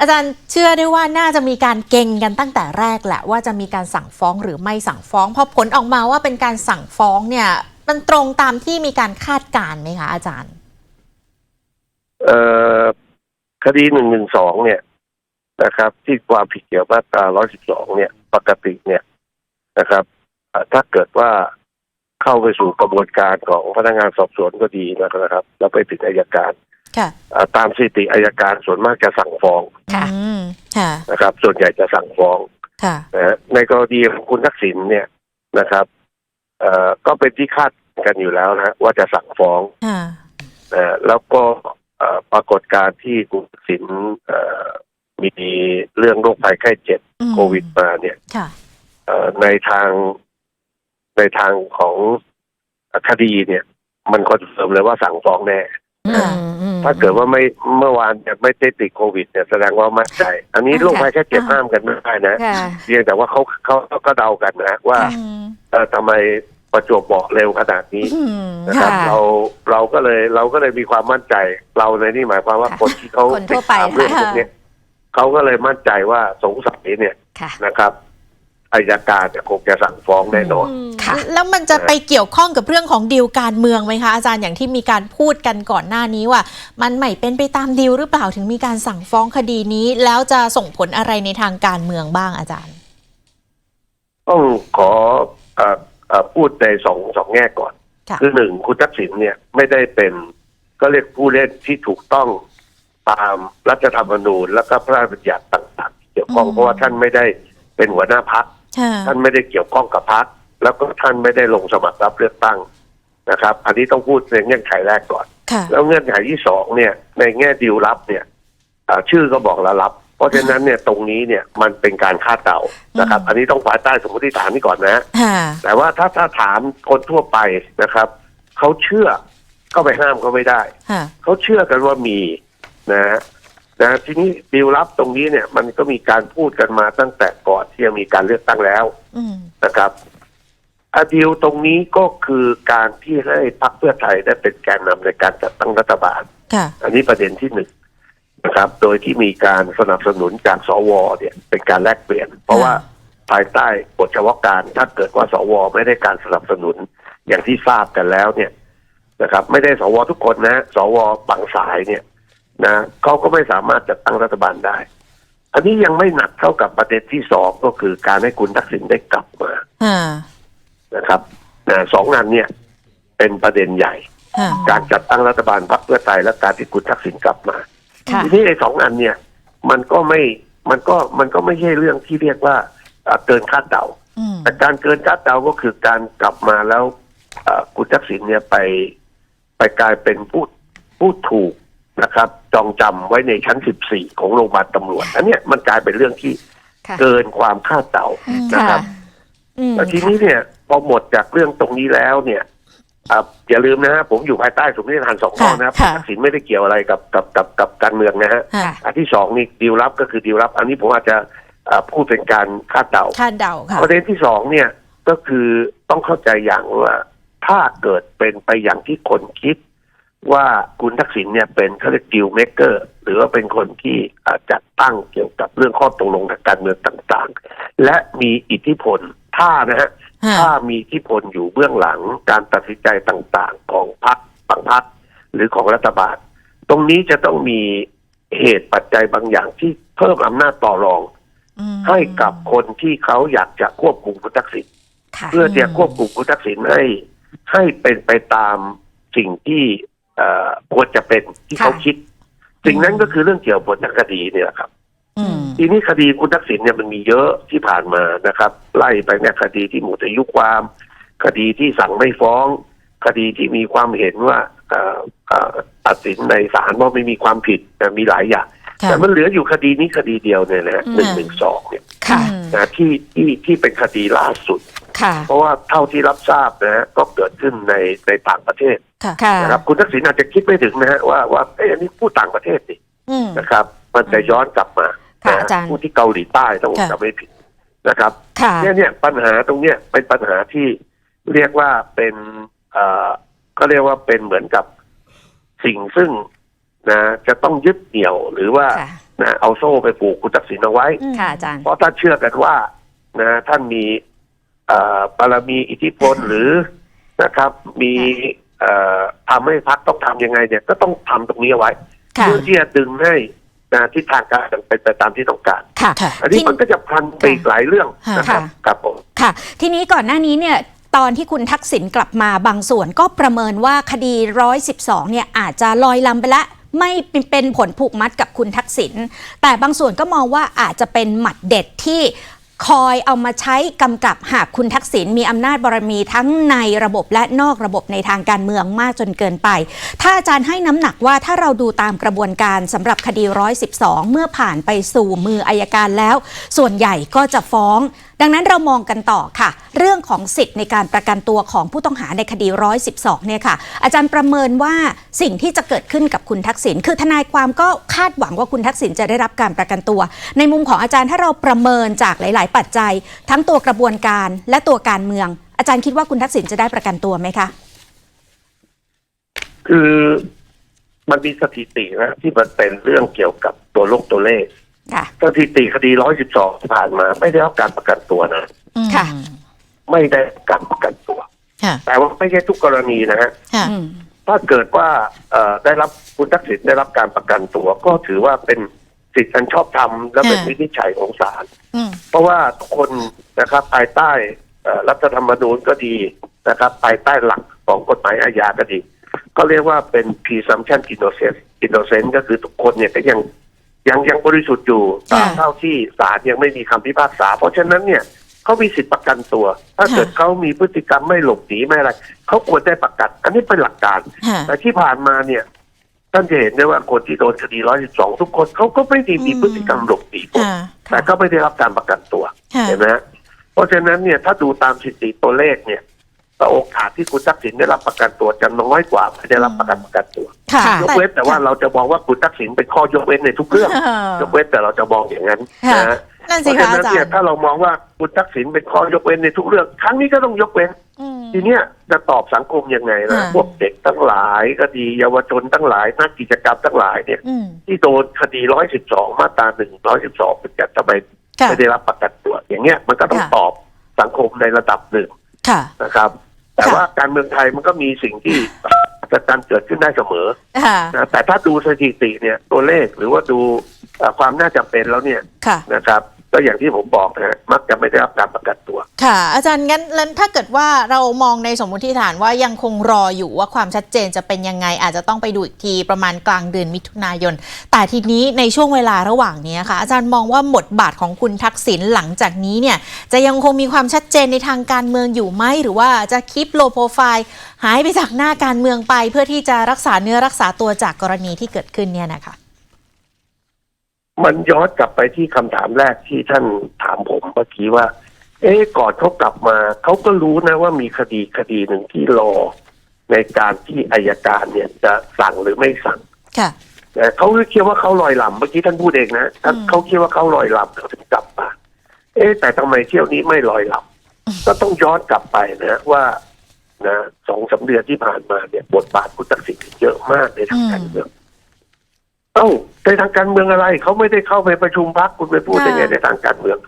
อาจารย์เชื่อได้ว่าน่าจะมีการเก่งกันตั้งแต่แรกแหละว่าจะมีการสั่งฟ้องหรือไม่สั่งฟ้องพอผลออกมาว่าเป็นการสั่งฟ้องเนี่ย มันตรงตามที่มีการคาดการณ์ไหมคะอาจารย์ เอ่อคดีหนึ่งหนึ่งสองเนี่ยนะครับ ที่ความผิดเกี่ยวกับมาตราร้อยสิบสองเนี่ย ปกติเนี่ยนะครับถ้าเกิดว่าเข้าไปสู่กระบวนการของพนักงานสอบสวนก็ดีนะครับ แล้วไปถึงอายการ ค่ะเอ่อตามสถิติอายการส่วนมากจะสั่งฟ้องค่ะอืมค่ะนะครับ ส่วนใหญ่จะสั่งฟ้องค่ะนะฮะในกรณีของคุณทักษิณเนี่ยนะครับเอ่อก็เป็นที่คาดกันอยู่แล้วนะฮะว่าจะสั่งฟ้องค่ะนะฮะแล้วก็เอ่อปรากฏการณ์ที่คุณทักษิณเอ่อมีเรื่องโรคภัยไข้เจ็บอืมโควิดมาเนี่ยค่ะเอ่อในทางในทางของคดีเนี่ย มันคอนเฟิร์มเลยว่าสั่งฟ้องแน่อืมอืม ถ้าเกิดว่าไม่เมื่อวานเนี่ยไม่ได้ติดโควิดเนี่ยแสดงว่ามั่นใจ อันนี้โรคภัยแค่เจ็บอ่าห้ามกันไม่ได้นะค่ะเพียงแต่ว่าเขาเขาเขาก็เดากันนะว่าอืมเออทำไมประจวบเหมาะเร็วขนาดนี้อืมนะครับค่ะเราเราก็เลยเราก็เลยมีความมั่นใจ เราในนี่หมายความว่าค่ะคนที่เขาคนทั่วไปติดตามเรื่องพวกเนี้ยเขาก็เลยมั่นใจว่าสงสัยเนี่ยค่ะนะครับอายการเนี่ยคงจะสั่งฟ้องแน่นอนอืม ค่ะ แล้วมันจะไปเกี่ยวข้องกับเรื่องของดีลการเมืองไหมคะอาจารย์อย่างที่มีการพูดกันก่อนหน้านี้ว่า มันไม่เป็นไปตามดีลหรือเปล่าถึงมีการสั่งฟ้องคดีนี้ แล้วจะส่งผลอะไรในทางการเมืองบ้างอาจารย์ ต้องขอเอ่อเอ่อพูดในสองสองแง่ก่อนค่ะคือหนึ่งคุณทักษิณเนี่ยไม่ได้เป็นก็เรียกผู้เล่นที่ถูกต้องตามรัฐธรรมนูญ แล้วก็พระราชบัญญัติต่างๆที่เกี่ยวข้องอืมเพราะว่าท่านไม่ได้เป็นหัวหน้าพักค่ะท่านไม่ได้เกี่ยวข้องกับพัก แล้วก็ท่านไม่ได้ลงสมัครรับเลือกตั้งนะครับ อันนี้ต้องพูดในเงื่อนไขแรกก่อนค่ะแล้วเงื่อนไขที่สองเนี่ยในแง่ดีลลับเนี่ยอ่าชื่อก็บอกแล้วลับ เพราะฉะนั้นเนี่ยตรงนี้เนี่ยมันเป็นการคาดเดานะครับอืมอันนี้ต้องภายใต้สมมติฐานนี้ก่อนนะค่ะแต่ว่าถ้าถ้าถามคนทั่วไปนะครับเขาเชื่อก็ไปห้ามเขาไม่ได้ค่ะเขาเชื่อกันว่ามีนะฮะนะทีนี้ดีลลับตรงนี้เนี่ยมันก็มีการพูดกันมาตั้งแต่ก่อนที่จะมีการเลือกตั้งแล้วอืมนะครับ อะดีลตรงนี้ก็คือการที่ให้พรรคเพื่อไทยได้เป็นแกนนำในการจัดตั้งรัฐบาลค่ะอันนี้ประเด็นที่หนึ่งนะครับ โดยที่มีการสนับสนุนจากสวเนี่ยเป็นการแลกเปลี่ยน เพราะว่าภายใต้กฎเฉพาะการถ้าเกิดว่าสวไม่ได้การสนับสนุนอย่างที่ทราบกันแล้วเนี่ยนะครับ ไม่ได้สวทุกคนนะ สวบางสายเนี่ยนะเขาก็ไม่สามารถจัดตั้งรัฐบาลได้ อันนี้ยังไม่หนักเท่ากับประเด็นที่สองก็คือการให้คุณทักษิณได้กลับมาค่ะ นะครับนะสองงานเนี่ยเป็นประเด็นใหญ่ค่ะการจัดตั้งรัฐบาลพรรคเพื่อไทยและการที่คุณทักษิณกลับมาค่ะทีนี้ไอ้สองอันเนี่ย มันก็ไม่มันก็มันก็ไม่ใช่เรื่องที่เรียกว่าเอ่อเกินคาดเดาอืมแต่การเกินคาดเดาก็คือการกลับมาแล้วเอ่อคุณทักษิณเนี่ยไปไปกลายเป็นผู้ผู้ถูกนะครับ จองจำไว้ในชั้น14ของโรงพยาบาลตำรวจ อันเนี้ยมันกลายเป็นเรื่องที่ค่ะเกินความคาดเดานะค่ะครับอืม แต่ทีนี้เนี่ยพอหมดจากเรื่องตรงนี้แล้วเนี่ยอะอย่าลืมนะฮะผมอยู่ภายใต้สมมติฐานสองข้อนะครับค่ะทักษิณไม่ได้เกี่ยวอะไรกับกับกับกับการเมืองนะฮะค่ะอันที่สองนี่ดีลลับก็คือดีลลับ อันนี้ผมอาจจะอ่าพูดเป็นการคาดเดาคาดเดาค่ะประเด็นที่สองเนี่ยก็คือต้องเข้าใจอย่างว่าถ้าเกิดเป็นไปอย่างที่คนคิด ว่าคุณทักษิณเนี่ยเป็นเขาเรียกดิวเมเกอร์หรือว่าเป็นคนที่อ่าจัดตั้งเกี่ยวกับเรื่องข้อตกลงทางการเมืองต่างๆ และมีอิทธิพล ถ้านะฮะค่ะถ้ามีอิทธิพลอยู่เบื้องหลังการตัดสินใจต่างๆ ของพรรคบางพรรคหรือของรัฐบาล ตรงนี้จะต้องมีเหตุปัจจัยบางอย่างที่เพิ่มอำนาจต่อรองมให้กับคนที่เขาอยากจะควบคุมคุณทักษิณค่ะเพื่อจะควบคุมคุณทักษิณให้ให้เป็นไปตามสิ่งที่เอ่อควรจะเป็นที่เขาค่ะคิด สิ่งนั้นก็คือเรื่องเกี่ยวกับผลทางคดีเนี่ยแหละครับอืม ทีนี้คดีคุณทักษิณเนี่ยมันมีเยอะที่ผ่านมานะครับ ไล่ไปเนี่ยคดีที่หมดอายุความ คดีที่สั่งไม่ฟ้อง คดีที่มีความเห็นว่าเอ่อเอ่อตัดสินในศาลว่าไม่มีความผิดนะมีหลายอย่างค่ะแต่มันเหลืออยู่คดีนี้คดีเดียวเนี่ยนะอืมหนึ่งหนึ่งสองเนี่ยค่ะอืมนะที่ที่ที่เป็นคดีล่าสุดค่ะเพราะว่าเท่าที่รับทราบนะฮะก็เกิดขึ้นในในต่างประเทศค่ะค่ะนะครับคุณทักษิณอาจจะคิดไม่ถึงนะฮะว่าว่าเอ้ยอันนี้พูดต่างประเทศสิอืมนะครับ มันจะย้อนกลับมา ค่ะนะฮะอาจารย์พูดที่เกาหลีใต้ต้องค่ะจำไม่ผิดนะครับค่ะเนี่ยเนี่ยปัญหาตรงเนี้ยเป็นปัญหาที่เรียกว่าเป็นเอ่อก็เรียกว่าเป็นเหมือนกับสิ่งซึ่งนะจะต้องยึดเหนี่ยวหรือว่าค่ะนะเอาโซ่ไปผูกคุณทักษิณเอาไว้อืมค่ะอาจารย์เพราะถ้าเชื่อกันว่านะท่านมีเอ่อบารมีอิทธิพลหรือนะครับ มีเอ่อทำให้พรรคต้องทำยังไงเนี่ยก็ต้องทำตรงนี้เอาไว้ค่ะเพื่อที่จะดึงให้ นะทิศทางการเป็นไปตามที่ต้องการ ค่ะค่ะ อันนี้ที่มันก็จะพันไปอีกหลายเรื่องนะครับค่ะครับผม ค่ะ ทีนี้ก่อนหน้านี้เนี่ยตอนที่คุณทักษิณกลับมาบางส่วนก็ประเมินว่าคดี 112 เนี่ยอาจจะลอยลำไปละไม่เป็นผลผูกมัดกับคุณทักษิณแต่บางส่วนก็มองว่าอาจจะเป็นหมัดเด็ดที่ คอยเอามาใช้กำกับหากคุณทักษิณมีอำนาจบารมีทั้งในระบบและนอกระบบในทางการเมืองมากจนเกินไป ถ้าอาจารย์ให้น้ำหนักว่าถ้าเราดูตามกระบวนการสำหรับคดี 112 เมื่อผ่านไปสู่มืออายการแล้ว ส่วนใหญ่ก็จะฟ้อง ดังนั้นเรามองกันต่อค่ะ เรื่องของสิทธิ์ในการประกันตัวของผู้ต้องหาในคดี 112 เนี่ยค่ะ อาจารย์ประเมินว่าสิ่งที่จะเกิดขึ้นกับคุณทักษิณคือทนายความก็คาดหวังว่าคุณทักษิณจะได้รับการประกันตัว ในมุมของอาจารย์ถ้าเราประเมินจากหลาย ๆ ปัจจัย ทั้งตัวกระบวนการและตัวการเมือง อาจารย์คิดว่าคุณทักษิณจะได้ประกันตัวไหมคะ คือมันมีสถิตินะที่มันเป็นเรื่องเกี่ยวกับตัวโลกตัวเลข สถิติคดี112ที่ผ่านมา ไม่ได้รับการประกันตัวนะอืมค่ะ ไม่ได้รับการประกันตัวค่ะแต่ว่าไม่ใช่ทุกกรณีนะฮะค่ะอืมถ้าเกิดว่าเอ่อได้รับคุณทักษิณได้รับการประกันตัว ก็ถือว่าเป็นสิทธิอันชอบธรรมและเป็นค่ะวินิจฉัยของศาลอืมเพราะว่าทุกคนนะครับภายใต้เอ่อรัฐธรรมนูญก็ดีนะครับภายใต้หลักของกฎหมายอาญาก็ดี ก็เรียกว่าเป็น presumption innocence innocent ก็คือทุกคนเนี่ยก็ยัง ยังยังบริสุทธิ์อยู่ตราบค่ะเท่าที่ศาลยังไม่มีคำพิพากษา เพราะฉะนั้นเนี่ยเขามีสิทธิประกันตัว ถ้าค่ะเกิดเขามีพฤติกรรมไม่หลบหนีไม่อะไรเขาควรได้ประกัน อันนี้เป็นหลักการค่ะแต่ที่ผ่านมาเนี่ยท่านจะเห็นได้ว่าคนที่โดนคดี112ทุกคนเขาก็ไม่ได้มีอืมพฤติกรรมหลบหนีหมดค่ะแต่ก็ไม่ได้รับการประกันตัวค่ะเห็นไหมฮะเพราะฉะนั้นเนี่ยถ้าดูตามสถิติตัวเลขเนี่ย โอกาสที่คุณทักษิณได้รับประกันตัวจะน้อยกว่าไม่ได้รับประกันประกันตัวค่ะค่ะยกเว้นแต่ว่าเราจะมองว่าคุณทักษิณเป็นข้อยกเว้นในทุกเรื่องค่ะยกเว้นแต่เราจะมองอย่างนั้นค่ะนะฮะนั่นเพสิราะคะฉะนั้นอาจารเนี่ยย์ถ้าเรามองว่าคุณทักษิณเป็นข้อยกเว้นในทุกเรื่อง ครั้งนี้ก็ต้องยกเว้นอืมทีเนี้ยจะตอบสังคมยังไงนะค่ะพวกเด็กทั้งหลายก็ดีเยาวชนทั้งหลายนักกิจกรรมทั้งหลายเนี่ยอืมที่โดนคดี112มาตรา112เป็นการทำไมค่ะไม่ได้รับประกันตัว อย่างเงี้ยมันก็ต้องค่ะตอบสังคมในระดับหนึ่งค่ะนะครับ แต่ค่ะว่าการเมืองไทยมันก็มีสิ่งที่จะการเกิดขึ้นได้เสมอค่ะนะแต่ถ้าดูสถิติเนี่ยตัวเลขหรือว่าดูเอ่อความน่าจำเป็นแล้วเนี่ยค่ะนะครับ ก็อย่างที่ผมบอกนะฮะมักจะไม่ได้รับการประกันตัว ค่ะ อาจารย์งั้นแล้วถ้าเกิดว่าเรามองในสมมติฐานว่ายังคงรออยู่ว่าความชัดเจนจะเป็นยังไง อาจจะต้องไปดูอีกทีประมาณกลางเดือนมิถุนายน แต่ทีนี้ในช่วงเวลาระหว่างนี้ค่ะ อาจารย์มองว่าบทบาทของคุณทักษิณหลังจากนี้เนี่ย จะยังคงมีความชัดเจนในทางการเมืองอยู่ไหมหรือว่าจะคลิปโลโปรไฟล์หายไปจากหน้าการเมืองไป เพื่อที่จะรักษาเนื้อรักษาตัวจากกรณีที่เกิดขึ้นเนี่ยนะคะ มันย้อนกลับไปที่คำถามแรกที่ท่านถามผมเมื่อกี้ว่า เอ๊ะก่อนเขากลับมา เขาก็รู้นะว่ามีคดีคดีหนึ่งที่รอ ในการที่อายการเนี่ยจะสั่งหรือไม่สั่งค่ะแต่เขาคิดว่าเขาลอยลำเมื่อกี้ท่านพูดเองนะท่านอืมเขาคิดว่าเขาลอยลำเขาถึงกลับมา เอ๊ะแต่ทำไมเที่ยวนี้ไม่ลอยลำก็ต้องย้อนกลับไปนะว่านะสองสามเดือนที่ผ่านมาเนี่ยบทบาทคุณทักษิณเยอะมากในทางการเมือง เอ้าในทางการเมืองอะไรเขาไม่ได้เข้าไปประชุมพักคุณไปพูดได้ไงค่ะในทางการเมือง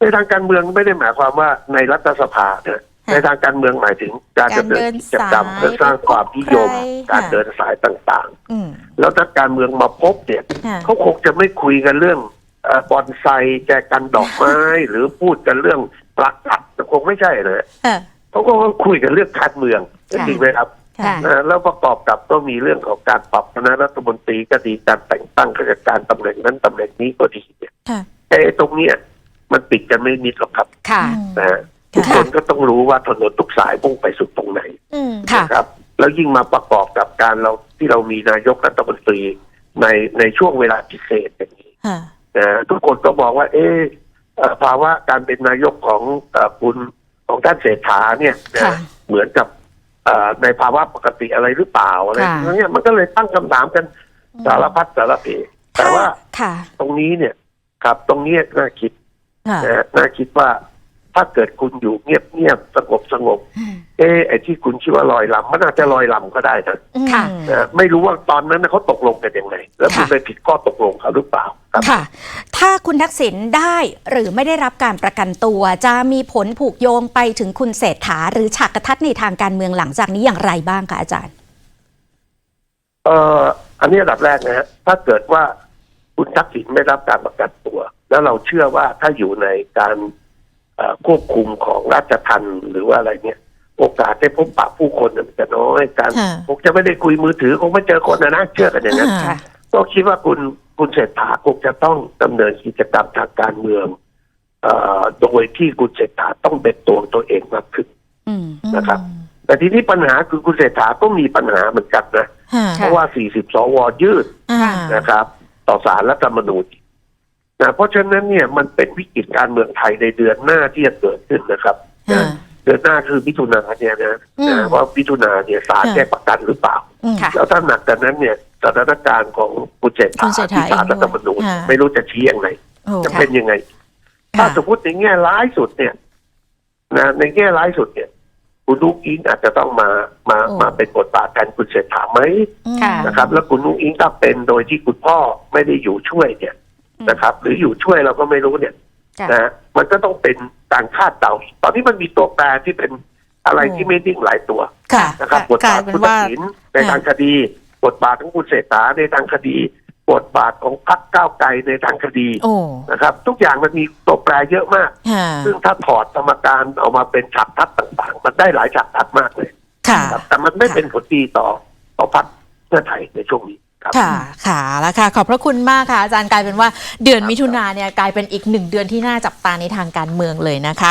ในทางการเมืองไม่ได้หมายความว่าในรัฐสภาเนี่ยค่ะในทางการเมืองหมายถึงการดำเนินกิจกรรมการเดินสายเพื่อสร้างความนิยมใครการค่ะเดินสายต่างๆอืมแล้วนักการเมืองมาพบเนี่ยค่ะเขาคงจะไม่คุยกันเรื่องเอ่อบอนไซแจกันดอกไม้หรือพูดกันเรื่องประกัดคงไม่ใช่นะค่ะเขาก็คุยกันเรื่องการเมืองค่ะจริงไหมครับ ค่ะ นะแล้วประกอบกับก็มีเรื่องของการปรับคณะรัฐมนตรีก็ดีการแต่งตั้งข้าราชการตำแหน่งนั้นตำแหน่งนี้ก็ดีเนี่ยค่ะ แต่ไอ้ตรงเนี้ยมันปิดกันไม่มิดหรอกครับค่ะ นะฮะทุกคนก็ต้องรู้ว่าถนนทุกสายมุ่งไปสุดตรงไหนอืม ค่ะ นะครับ แล้วยิ่งมาประกอบกับการเราที่เรามีนายกรัฐมนตรีในในช่วงเวลาพิเศษอย่างนี้ ค่ะ นะทุกคนก็บอกว่า เอะเอ่อภาวะการเป็นนายกของเอ่อคุณของท่านเศรษฐาเนี่ยนะค่ะ เหมือนกับเอ่อ ในภาวะปกติอะไรหรือเปล่าอะไรค่ะทั้งเนี้ยมันก็เลยตั้งคำถามกันสารพัดสารเพแต่ว่าค่ะตรงนี้เนี่ย ครับ ตรงนี้น่าคิดค่ะนะฮะน่าคิดว่า ถ้าเกิดคุณอยู่เงียบๆสงบสงบๆเอ๊ะไอ้ที่คุณคิดว่าลอยลำมันอาจจะลอยลำก็ได้นะค่ะนะไม่รู้ว่าตอนนั้นเขาตกลงกันยังไงแล้วคุณค่ะไปผิดข้อตกลงเขาหรือเปล่าครับค่ะ ถ้าคุณทักษิณได้หรือไม่ได้รับการประกันตัว จะมีผลผูกโยงไปถึงคุณเศรษฐา หรือฉากกระทัดในทางการเมืองหลังจากนี้อย่างไรบ้างคะอาจารย์ เอ่ออันนี้อันดับแรกนะฮะถ้าเกิดว่าคุณทักษิณไม่รับการประกันตัว แล้วเราเชื่อว่าถ้าอยู่ในการเอ่อ ควบคุมของราชทัณฑ์หรือว่าอะไรเนี่ย โอกาสได้พบปะผู้คนเนี่ยมันจะน้อยการค่ะคงจะไม่ได้คุยมือถือคงไม่เจอคนนะนะเชื่อกันอย่างนั้นอ่าค่ะก็คิดว่าคุณคุณเศรษฐาคงจะต้องดำเนินกิจกรรมทางการเมืองเอ่อโดยที่คุณเศรษฐาต้องเป็นตัวของตัวเองมากขึ้นอืมนะครับ แต่ทีนี้ปัญหาคือคุณเศรษฐาก็มีปัญหาเหมือนกันนะค่ะเพราะว่า 40 สวยืดอ่านะครับ ต่อสารรัฐธรรมนูญ นะเพราะฉะนั้นเนี่ยมันเป็นวิกฤตการเมืองไทยในเดือนหน้าที่จะเกิดขึ้นนะครับค่ะนะเดือนหน้าคือมิถุนาเนี่ยนะอืมนะว่ามิถุนาเนี่ยศาลค่ะแก้ประกันหรือเปล่าอืมค่ะแล้วถ้าหนักจากนั้นเนี่ยสถานการณ์ของคุณเศรษคุฐาณเศรษฐาที่ศาลรัฐธรรมนูญเองด้วยค่ะไม่รู้จะชี้ยังไงโอ้จะเป็นยังไงค่ะถ้าสมมติในแง่ร้ายสุดเนี่ยนะในแง่ร้ายสุดเนี่ยคุณนุ้งอิงอาจจะต้องมามาโอ้มาเป็นบทบาทแทนคุณเศรษฐาไหมค่ะนะครับ แล้วคุณนุ้งอิงถ้าเป็นโดยที่คุณพ่อไม่ได้อยู่ช่วยเนี่ยอืม นะครับ หรืออยู่ช่วยเราก็ไม่รู้เนี่ยค่ะนะมันก็ต้องเป็นการคาดเดาตอนนี้มันมีตัวแปรที่เป็นอะไรที่ไม่นิ่งหลายตัวค่ะนะครับบทกลาบายทเป็นคุณทัว่ากษิณในทางคดี บทบาทของคุณเศรษฐาในทางคดี บทบาทของพรรคก้าวไกลในทางคดีโอ้นะครับ ทุกอย่างมันมีตัวแปรเยอะมากค่ะซึ่งถ้าถอดสมการเอามาเป็นฉากทัดต่างๆ มันได้หลายฉากทัดมากเลยค่ะครับแต่มันไม่เป็นผลดีต่อต่อพรรคเพื่อไทยในช่วงนี้ ครับค่ะ ค่ะแล้วค่ะ ขอบพระคุณมากค่ะ อาจารย์กลายเป็นว่าเดือนมิถุนาเนี่ยกลายเป็นอีกหนึ่งเดือนที่น่าจับตาในทางการเมืองเลยนะคะ